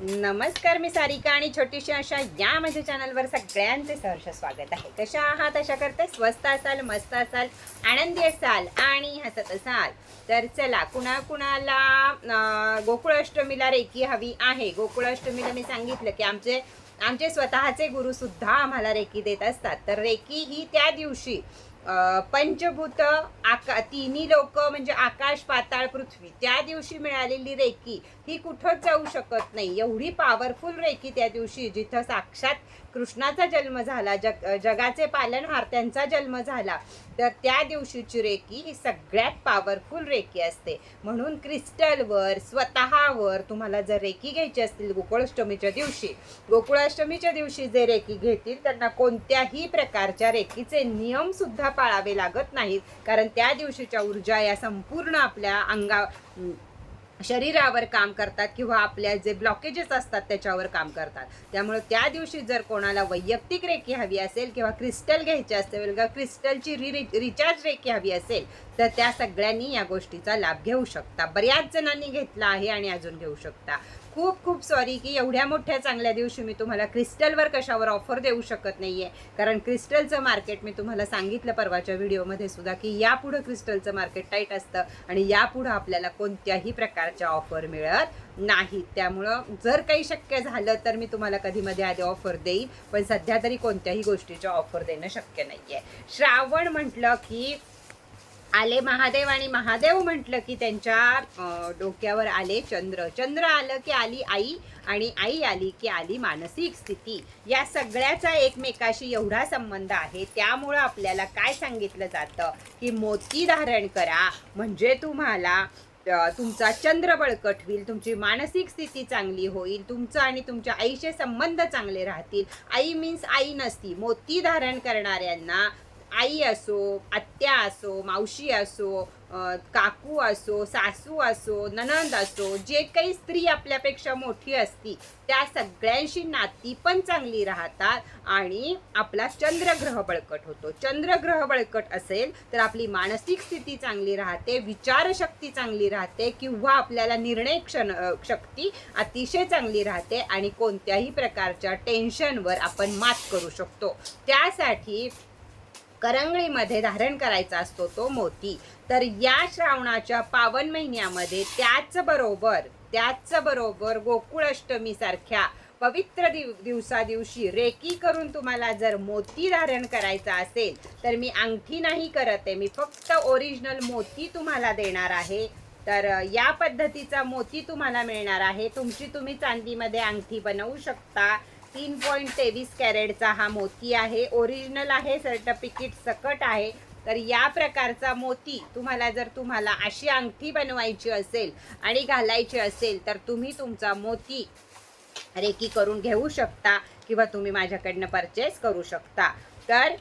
नमस्कार मी सारिका आणि छोटीशी अशा या माझ्या चॅनलवर सगळ्यांचे सहर्ष स्वागत आहे. कशा आहात? अशा करते. स्वस्त असाल मस्त असाल आनंदी असाल आणि हसत असाल. तर चला कुणा कुणाला गोकुळाष्टमीला रेकी हवी आहे. गोकुळाष्टमीला मी सांगितलं की आमचे आमचे स्वतःचे गुरुसुद्धा आम्हाला रेकी देत असतात. तर रेकी ही त्या दिवशी पंचभूत आका तिन्ही लोक म्हणजे आकाश पाताळ पृथ्वी त्या दिवशी मिळालेली रेकी ही कुठंच जाऊ शकत नाही. एवढी पॉवरफुल रेकी त्या दिवशी जिथं साक्षात कृष्णाचा जन्म झाला जग जगाचे पालनहार त्यांचा जन्म झाला तर त्या दिवशीची रेकी ही सगळ्यात पॉवरफुल रेकी असते. म्हणून क्रिस्टलवर स्वतःवर तुम्हाला जर रेकी घ्यायची असतील गोकुळाष्टमीच्या दिवशी गोकुळाष्टमीच्या दिवशी जे रेकी घेतील त्यांना कोणत्याही प्रकारच्या रेकीचे नियमसुद्धा पाळावे लागत नाहीत. कारण त्या दिवशीच्या ऊर्जा या संपूर्ण आपल्या अंगा शरीरावर काम करतात किंवा आपल्या जे ब्लॉकेजेस असतात त्याच्यावर काम करतात. त्यामुळे त्या दिवशी जर कोणाला वैयक्तिक रेखी हवी असेल किंवा क्रिस्टल घ्यायची असेल किंवा क्रिस्टलची रि रिचार्ज रेखी हवी असेल तर त्या सगळ्यांनी या गोष्टीचा लाभ घेऊ शकता. बऱ्याच जणांनी घेतला आहे आणि अजून घेऊ शकता. खूप खूप सॉरी की एवढ्या मोठ्या चांगल्या दिवशी मी तुम्हाला क्रिस्टलवर कशावर ऑफर देऊ शकत नाही आहे कारण क्रिस्टलचं मार्केट मी तुम्हाला सांगितलं परवाच्या व्हिडिओमध्ये सुद्धा की यापुढं क्रिस्टलचं मार्केट टाईट असतं आणि यापुढं आपल्याला कोणत्याही प्रकारच्या ऑफर मिळत नाहीत त्यामुळं जर काही शक्य झालं तर मी तुम्हाला कधी मध्ये आधी ऑफर देईन पण सध्या तरी कोणत्याही गोष्टीच्या ऑफर देणं शक्य नाही आहे श्रावण म्हटलं की आले महादेव आणि महादेव म्हटलं की त्यांच्या डोक्यावर आले चंद्र. चंद्र आलं की आली आई आणि आई आली की आली मानसिक स्थिती. या सगळ्याचा एकमेकाशी एवढा संबंध आहे. त्यामुळं आपल्याला काय सांगितलं जातं? की मोती धारण करा. म्हणजे तुम्हाला तुमचा चंद्र बळकट होईल. तुमची मानसिक स्थिती चांगली होईल. तुमचं आणि तुमच्या आईचे संबंध चांगले राहतील. आई मीन्स आई नसती. मोती धारण करणाऱ्यांना आई असो आत्या असो मावशी असो काकू असो सासू असो ननंद असो जे काही स्त्री आपल्यापेक्षा मोठी असती त्या सगळ्यांशी नाती पण चांगली राहतात आणि आपला चंद्रग्रह बळकट होतो. चंद्रग्रह बळकट असेल तर आपली मानसिक स्थिती चांगली राहते विचारशक्ती चांगली राहते किंवा आपल्याला निर्णय क्षण शक्ती अतिशय चांगली राहते आणि कोणत्याही प्रकारच्या टेन्शनवर आपण मात करू शकतो. त्यासाठी करंगळीमध्ये धारण करायचा असतो तो मोती. तर या श्रावणाच्या पावन महिन्यामध्ये त्याचबरोबर त्याचबरोबर गोकुळाष्टमीसारख्या पवित्र दिव दिवसा दिवशी रेकी करून तुम्हाला जर मोती धारण करायचा असेल तर मी अंगठी नाही करत आहे. मी फक्त ओरिजिनल मोती तुम्हाला देणार आहे. तर या पद्धतीचा मोती तुम्हाला मिळणार आहे. तुमची तुम्ही चांदीमध्ये अंगठी बनवू शकता. तीन पॉईंट तेवीस कॅरेटचा हा मोती आहे. ओरिजिनल आहे सर्टिफिकेट सकट आहे. तर या प्रकारचा मोती तुम्हाला जर तुम्हाला अशी अंगठी बनवायची असेल आणि घालायची असेल तर तुम्ही तुमचा मोती रेकी करून घेऊ शकता किंवा तुम्ही माझ्याकडनं परचेस करू शकता. तर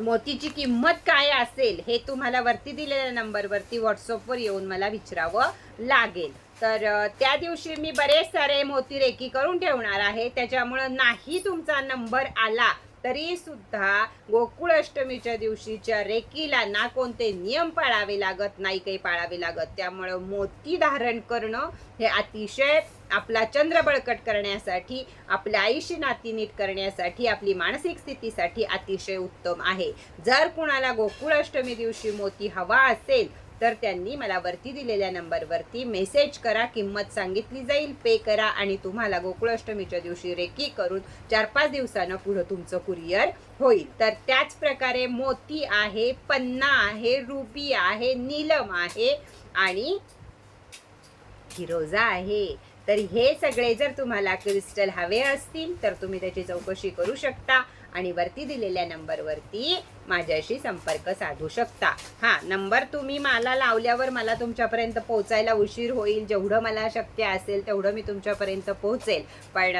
मोतीची किंमत काय असेल हे तुम्हाला वरती दिलेल्या नंबरवरती व्हॉट्सअपवर येऊन मला विचारावं लागेल. तर त्या दिवशी मी बरेच सारे मोती रेकी करून ठेवणार आहे. त्याच्यामुळं नाही तुमचा नंबर आला तरी सुद्धा गोकुळ अष्टमीच्या दिवशीच्या रेकीला ना कोणते नियम पाळावे लागत नाही काही पाळावे लागत. त्यामुळं मोती धारण करणं हे अतिशय आपला चंद्र बळकट करण्यासाठी आपल्या आईशी नाती नीट करण्यासाठी आपली मानसिक स्थितीसाठी अतिशय उत्तम आहे. जर कुणाला गोकुळ अष्टमी दिवशी मोती हवा असेल तर त्यांनी मला वरती दिलेल्या नंबरवरती मेसेज करा किंमत सांगितली जाईल पे करा आणि तुम्हाला गोकुळाष्टमीच्या दिवशी रेकी करून चार पाच दिवसानं पुढं तुमचं कुरिअर होईल. तर त्याच प्रकारे मोती आहे पन्ना आहे रुबी आहे नीलम आहे आणि फिरोजा आहे. तर हे सगळे जर तुम्हाला क्रिस्टल हवे असतील तर तुम्ही त्याची चौकशी करू शकता. आणि वरती दिलेल्या नंबरवरती माझ्याशी संपर्क साधू शकता. हा नंबर तुम्ही मला लावल्यावर मला तुमच्यापर्यंत पोहोचायला उशीर होईल. जेवढं मला शक्य असेल तेवढं मी तुमच्यापर्यंत पोहोचेल. पण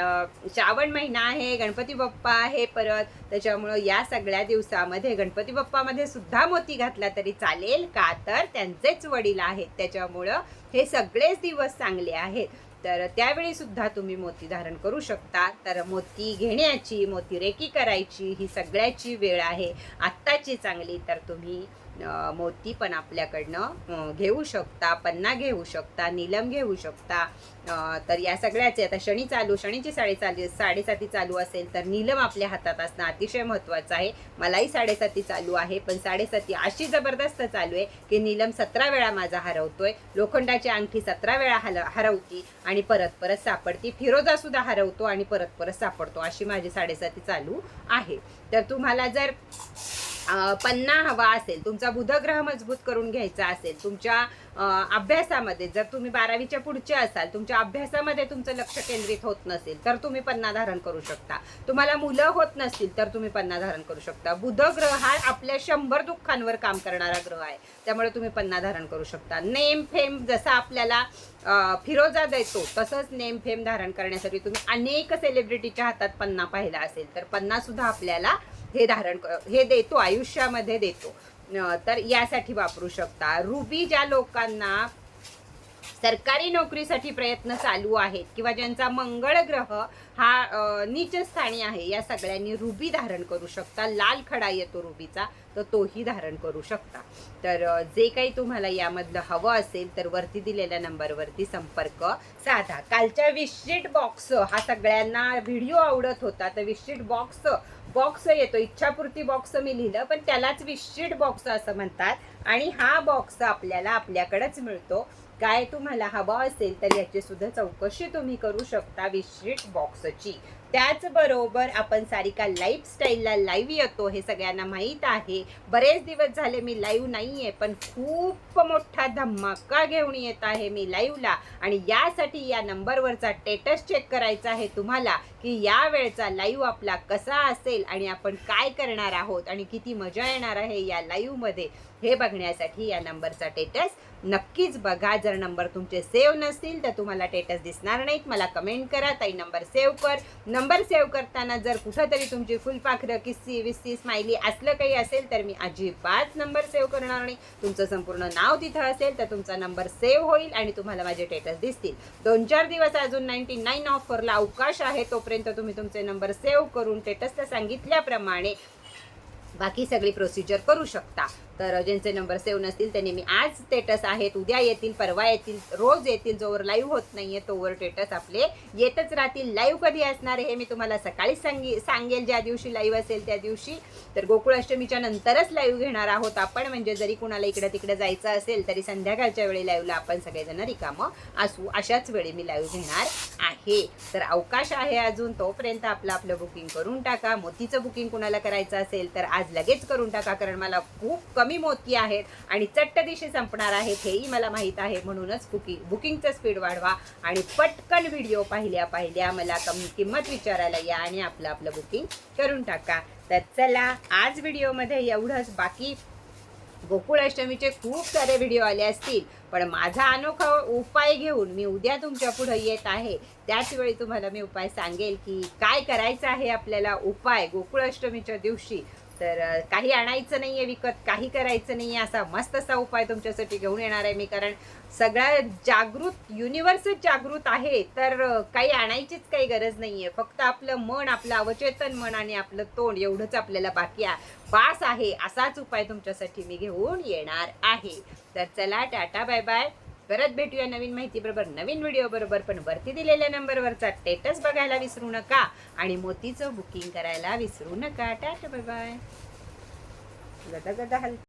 श्रावण महिना आहे गणपती बाप्पा आहे परत. त्याच्यामुळं या सगळ्या दिवसामध्ये गणपती बाप्पामध्ये सुद्धा मोती घातला तरी चालेल. का तर त्यांचेच वडील आहेत. त्याच्यामुळं हे सगळेच दिवस चांगले आहेत. तर त्यावेळी सुद्धा तुम्ही मोती धारण करू शकता. तर मोती घेण्याची मोती रेकी करायची ही सगळ्याची वेळ आहे. आत्ताची चांगली तर तुम्ही मोती पण आपल्याकडनं घेऊ शकता पन्ना घेऊ शकता नीलम घेऊ शकता. तर या सगळ्याचे आता शनी चालू शनीची साडे चालू साडेसाती चालू असेल तर नीलम आपल्या हातात असणं अतिशय महत्त्वाचं आहे. मलाही साडेसाती चालू आहे पण साडेसाती अशी जबरदस्त चालू आहे की नीलम सतरा वेळा माझा हरवतोय. लोखंडाची अंगठी सतरा वेळा हल हरवती आणि परत परत सापडती. फिरोजा सुद्धा हरवतो आणि परत परत सापडतो अशी माझी साडेसाती चालू आहे. तर तुम्हाला जर पन्ना हवा असेल तुमचा बुधग्रह मजबूत करून घ्यायचा असेल तुमच्या अभ्यासामध्ये जर तुम्ही बारावीच्या पुढचे असाल तुमच्या अभ्यासामध्ये तुमचं लक्ष केंद्रित होत नसेल तर तुम्ही पन्ना धारण करू शकता. तुम्हाला मुलं होत नसतील तर तुम्ही पन्ना धारण करू शकता. बुध ग्रह हा आपल्या शंभर दुःखांवर काम करणारा ग्रह आहे त्यामुळे तुम्ही पन्ना धारण करू शकता. नेम फेम जसा आपल्याला फिरोजा देतो तसंच नेम फेम धारण करण्यासाठी तुम्ही अनेक सेलिब्रिटीच्या हातात पन्ना पाहिला असेल तर पन्ना सुद्धा आपल्याला हे धारण हे देतो आयुष्यामध्ये देतो. तर यासाठी वापरू शकता. रुबी ज्या लोकांना सरकारी नोकरीसाठी प्रयत्न चालू आहेत किंवा ज्यांचा मंगळ ग्रह हा नीचस्थानी नीच स्थानी आहे या सगळ्यांनी रुबी धारण करू शकता. लाल खडा येतो रुबीचा तर तोही धारण करू शकता. तर जे काही तुम्हाला यामधलं हवं असेल तर वरती दिलेल्या नंबरवरती संपर्क साधा. कालच्या विशिट बॉक्स हा सगळ्यांना व्हिडिओ आवडत होता तर विशिट बॉक्स बॉक्स येतो. इच्छापूर्ती बॉक्स मी लिहिलं पण त्यालाच विशिट बॉक्स असं म्हणतात. आणि हा बॉक्स आपल्याला आपल्याकडंच मिळतो. काय तुम्हाला हवा असेल तर याची सुद्धा चौकशी तुम्ही करू शकता विशिट बॉक्सची त्याचबरोबर आपण सारिका लाईफस्टाईलला लाईव्ह येतो हे सगळ्यांना माहीत आहे. बरेच दिवस झाले मी लाईव्ह नाही आहे पण खूप मोठा धमाका घेऊन येत आहे मी लाईव्हला आणि यासाठी या नंबरवरचा टेटस चेक करायचा आहे तुम्हाला की या वेळचा लाईव्ह आपला कसा असेल आणि आपण काय करणार आहोत आणि किती मजा येणार आहे या लाईव्हमध्ये हे बघण्यासाठी या नंबरचा टेटस नक्कीच बघा जर नंबर तुमचे सेव्ह नसतील तर तुम्हाला टेटस दिसणार नाहीत. मला कमेंट करा. ताई नंबर सेव्ह कर. नंबर सेव्ह करताना जर कुठंतरी तुमची फुलपाखरं किस्सी विस्सी स्माइली असलं काही असेल तर मी अजिबात नंबर सेव्ह करणार नाही. तुमचं संपूर्ण नाव तिथं असेल तर तुमचा नंबर सेव्ह होईल आणि तुम्हाला माझे टेटस दिसतील. दोन चार दिवस अजून नाईन्टी नाईन ऑफरला अवकाश आहे. तोपर्यंत तुम्ही तुमचे नंबर सेव्ह करून टेटसला सांगितल्याप्रमाणे बाकी सगळी प्रोसिजर करू शकता. तर ज्यांचे नंबर सेव्ह नसतील त्यांनी मी आज स्टेटस आहेत उद्या येतील परवा येतील रोज येतील जोवर लाईव्ह होत नाही आहे तोवर स्टेटस आपले येतच राहतील लाईव्ह कधी असणार हे मी तुम्हाला सकाळी सांगी सांगेल ज्या दिवशी लाईव्ह असेल त्या दिवशी. तर गोकुळाष्टमीच्या नंतरच लाईव्ह घेणार आहोत आपण म्हणजे जरी कुणाला इकडं तिकडे जायचं असेल तरी संध्याकाळच्या वेळी लाईव्हला आपण सगळेजण रिकामं असू अशाच वेळी मी लाईव्ह घेणार आहे. तर अवकाश आहे अजून तोपर्यंत आपलं आपलं बुकिंग करून टाका. मोतीचं बुकिंग कुणाला करायचं असेल तर आज लगेच करून टाका कारण मला खूप कमी मोती आहेत आणि चट्ट दिशी संपणार आहेत हेही मला माहीत आहे. म्हणूनच बुकिंग बुकिंगचं स्पीड वाढवा आणि पटकन व्हिडिओ पाहिल्या पाहिल्या मला कमी किंमत विचारायला या आणि आपलं आपलं बुकिंग करून टाका. तर चला आज व्हिडिओमध्ये एवढंच. बाकी गोकुळ अष्टमीचे खूप सारे व्हिडिओ आले असतील. पण माझा अनोखा उपाय घेऊन मी उद्या तुमच्यापुढे येत आहे. त्याचवेळी तुम्हाला मी उपाय सांगेल की काय करायचं आहे आपल्याला उपाय गोकुळ अष्टमीच्या दिवशी. तर काही आणायचं नाही आहे विकत काही करायचं नाही आहे असा मस्त असा उपाय तुमच्यासाठी घेऊन येणार आहे मी कारण सगळ्या जागृत युनिव्हर्सच जागृत आहे तर काही आणायचीच काही गरज नाही आहे फक्त आपलं मन आपलं अवचेतन मन आणि आपलं तोंड एवढंच आपल्याला बाकी आहे बास आहे असाच उपाय तुमच्यासाठी मी घेऊन येणार आहे. तर चला टाटा बाय बाय परत भेटूया नवीन माहिती बरोबर नवीन व्हिडिओ बरोबर पण वरती दिलेल्या नंबरवरचा स्टेटस बघायला विसरू नका. आणि मोतीचं बुकिंग करायला विसरू नका. टाटा बाय बाय गदा गदा हल